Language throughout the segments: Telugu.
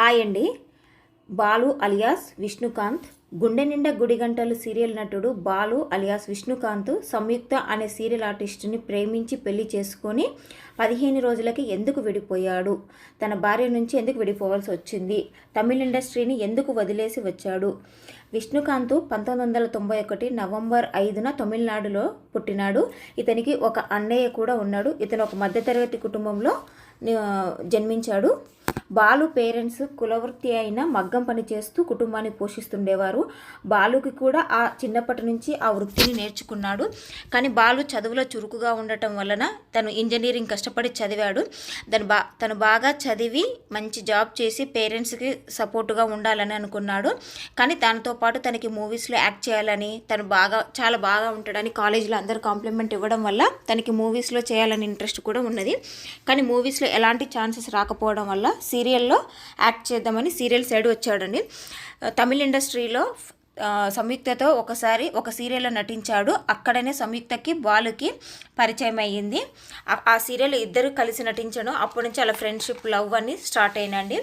హాయ్ అండి. బాలు అలియాస్ విష్ణుకాంత్. గుండె నిండా గుడిగంటలు సీరియల్ నటుడు బాలు అలియాస్ విష్ణుకాంత్ సంయుక్త అనే సీరియల్ ఆర్టిస్టుని ప్రేమించి పెళ్ళి చేసుకొని పదిహేను రోజులకి ఎందుకు విడిపోయాడు? తన భార్య నుంచి ఎందుకు విడిపోవాల్సి వచ్చింది? తమిళ ఇండస్ట్రీని ఎందుకు వదిలేసి వచ్చాడు? విష్ణుకాంత్ పంతొమ్మిది వందల తొంభై ఒకటి నవంబర్ ఐదున తమిళనాడులో పుట్టినాడు. ఇతనికి ఒక అన్నయ్య కూడా ఉన్నాడు. ఇతను ఒక మధ్యతరగతి కుటుంబంలో జన్మించాడు. బాలు పేరెంట్స్ కులవృత్తి అయిన మగ్గం పని చేస్తూ కుటుంబాన్ని పోషిస్తుండేవారు. బాలుకి కూడా ఆ చిన్నప్పటి నుంచి ఆ వృత్తిని నేర్చుకున్నాడు. కానీ బాలు చదువులో చురుకుగా ఉండటం వలన తను ఇంజనీరింగ్ కష్టపడి చదివాడు. తను బా తను బాగా చదివి మంచి జాబ్ చేసి పేరెంట్స్కి సపోర్టుగా ఉండాలని అనుకున్నాడు. కానీ తనతో పాటు తనకి మూవీస్లో యాక్ట్ చేయాలని తను బాగా చాలా బాగా ఉంటాడని కాలేజీలో అందరు కాంప్లిమెంట్ ఇవ్వడం వల్ల తనకి మూవీస్లో చేయాలని ఇంట్రెస్ట్ కూడా ఉన్నది. కానీ మూవీస్లో ఎలాంటి ఛాన్సెస్ రాకపోవడం వల్ల సీరియల్లో యాక్ట్ చేద్దామని సీరియల్ సైడ్ వచ్చాడండి. తమిళ ఇండస్ట్రీలో సంయుక్తతో ఒకసారి ఒక సీరియల్లో నటించాడు. అక్కడనే సంయుక్తకి బాలుకి పరిచయం అయ్యింది ఆ- సీరియల్ ఇద్దరు కలిసి నటించడం అప్పటి నుంచి అలా ఫ్రెండ్షిప్ లవ్ అని స్టార్ట్ అయినండి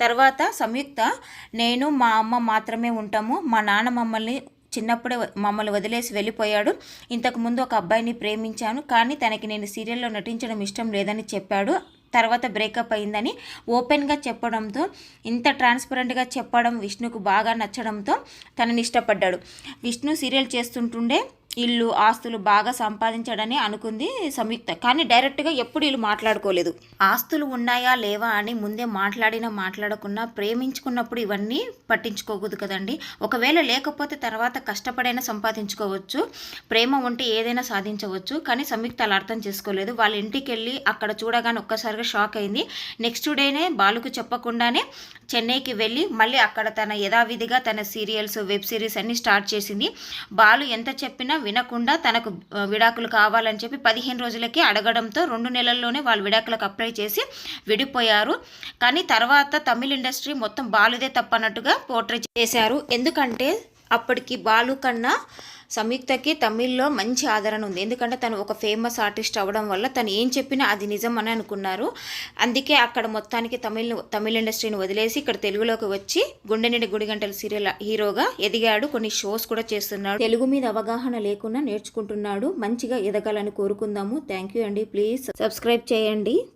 తర్వాత సంయుక్త నేను మా అమ్మ మాత్రమే ఉంటాము. మా నాన్న మమ్మల్ని చిన్నప్పుడే మమ్మల్ని వదిలేసి వెళ్ళిపోయాడు. ఇంతకు ముందు ఒక అబ్బాయిని ప్రేమించాను. కానీ తనకి నేను సీరియల్లో నటించడం ఇష్టం లేదని చెప్పాడు. తర్వాత బ్రేకప్ అయిందని ఓపెన్గా చెప్పడంతో ఇంత ట్రాన్స్పరెంట్గా చెప్పడం విష్ణుకు బాగా నచ్చడంతో తనని ఇష్టపడ్డాడు. విష్ణు సీరియల్ చేస్తుంటుండే ఇల్లు ఆస్తులు బాగా సంపాదించాడని అనుకుంది సంయుక్త. కానీ డైరెక్ట్గా ఎప్పుడు వీళ్ళు మాట్లాడుకోలేదు. ఆస్తులు ఉన్నాయా లేవా అని ముందే మాట్లాడినా మాట్లాడకున్నా ప్రేమించుకున్నప్పుడు ఇవన్నీ పట్టించుకోకూడదు కదండి. ఒకవేళ లేకపోతే తర్వాత కష్టపడైనా సంపాదించుకోవచ్చు. ప్రేమ ఉంటే ఏదైనా సాధించవచ్చు. కానీ సంయుక్త అలా అర్థం చేసుకోలేదు. వాళ్ళ ఇంటికి వెళ్ళి అక్కడ చూడగానే ఒక్కసారిగా షాక్ అయింది. నెక్స్ట్ డేనే బాలుకు చెప్పకుండానే చెన్నైకి వెళ్ళి మళ్ళీ అక్కడ తన యథావిధిగా తన సీరియల్స్ వెబ్ సిరీస్ అన్ని స్టార్ట్ చేసింది. బాలు ఎంత చెప్పినా వినకుండా తనకు విడాకులు కావాలని చెప్పి పదిహేను రోజులకి అడగడంతో రెండు నెలల్లోనే వాళ్ళు విడాకులకు అప్లై చేసి విడిపోయారు. కానీ తర్వాత తమిళ ఇండస్ట్రీ మొత్తం బాలుదే తప్పన్నట్టుగా పోర్ట్రేట్ చేశారు. ఎందుకంటే అప్పటికి బాలు కన్నా సంయుక్తకి తమిళ్ళో మంచి ఆదరణ ఉంది. ఎందుకంటే తను ఒక ఫేమస్ ఆర్టిస్ట్ అవ్వడం వల్ల తను ఏం చెప్పినా అది నిజం అని అనుకున్నారు. అందుకే అక్కడ మొత్తానికి తమిళ్ తమిళ ఇండస్ట్రీని వదిలేసి ఇక్కడ తెలుగులోకి వచ్చి గుండె నిండి గుడిగంటల సీరియల్ హీరోగా ఎదిగాడు. కొన్ని షోస్ కూడా చేస్తున్నాడు. తెలుగు మీద అవగాహన లేకుండా నేర్చుకుంటున్నాడు. మంచిగా ఎదగాలని కోరుకుందాము. థ్యాంక్ యూ అండి. ప్లీజ్ సబ్స్క్రైబ్ చేయండి.